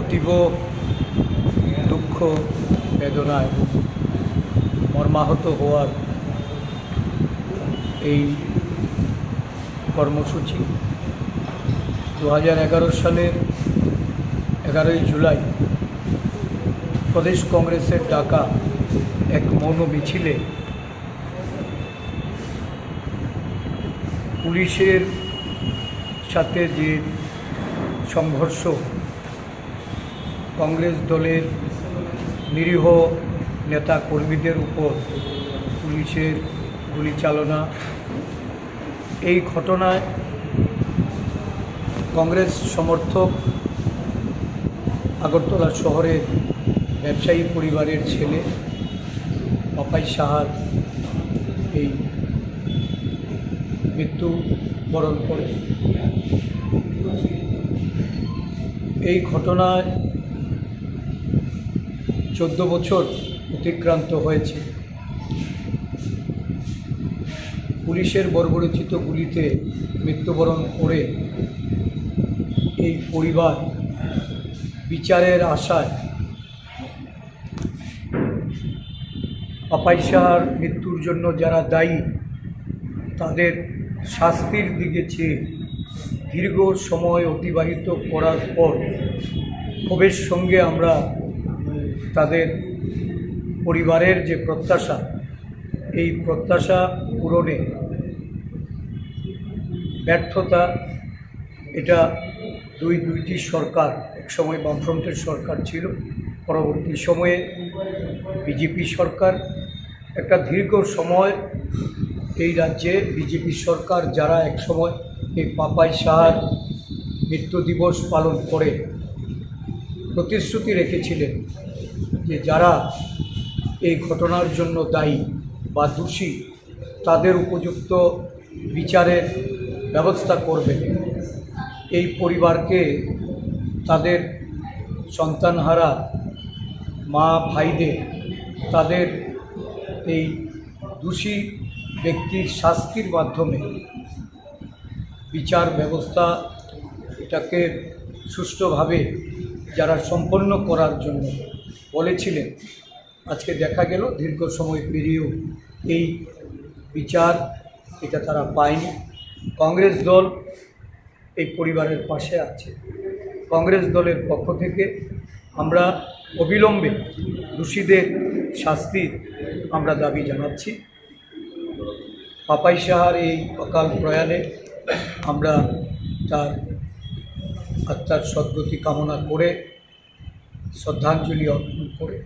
অতীব দুঃখ বেদনায় মর্মাহত হওয়ার এই কর্মসূচি দু হাজার এগারো সালের এগারোই জুলাই প্রদেশ কংগ্রেসের ডাকা এক মৌন মিছিলে পুলিশের সাথে যে সংঘর্ষ, কংগ্রেস দলের নিরীহ নেতা কর্মীদের উপর পুলিশের গুলি চালনা এই ঘটনায় কংগ্রেস সমর্থক আগরতলা শহরের ব্যবসায়ী পরিবারের ছেলে পাপাই সাহার এই মৃত্যুবরণ করে। এই ঘটনায় চোদ্দ বছর অতিক্রান্ত হয়েছে। পুলিশের বর্বরচিত গুলিতে মৃত্যুবরণ করে এই পরিবার বিচারের আশায় পাপাই সাহার মৃত্যুর জন্য যারা দায়ী, তাদের শাস্তির দিকে চেয়ে দীর্ঘ সময় অতিবাহিত করার পর ক্ষোভের সঙ্গে আমরা তাদের পরিবারের যে প্রত্যাশা, এই প্রত্যাশা পূরণে ব্যর্থতা, এটা দুই দুইটি সরকার, এক সময় বামফ্রন্টের সরকার ছিল, পরবর্তী সময়ে বিজেপি সরকার, একটা দীর্ঘ সময় এই রাজ্যে বিজেপি সরকার যারা একসময় এই পাপাই সাহার মৃত্যু দিবস পালন করে, প্রতিশ্রুতি রেখেছিলেন যে যারা এই ঘটনার জন্য দায়ী বা দোষী, তাদের উপযুক্ত বিচারের ব্যবস্থা করবে। এই পরিবারকে তাদের সন্তানহারা মা ভাইদের, তাদের এই দোষী ব্যক্তির শাস্তির মাধ্যমে বিচার ব্যবস্থা এটাকে সুষ্ঠুভাবে যারা সম্পন্ন করার জন্য বলেছিলেন, আজকে দেখা গেল, দীর্ঘ সময় পেরিয়েও এই বিচার এটা তারা পায়নি। কংগ্রেস দল এই পরিবারের পাশে আছে। কংগ্রেস দলের পক্ষ থেকে আমরা অবিলম্বে দোষীদের শাস্তির আমরা দাবি জানাচ্ছি। পাপাই সাহার এই অকাল প্রয়াণে আমরা তার আত্মার সদ্গতি কামনা করে শ্রদ্ধাঞ্জলি অর্পণ করে।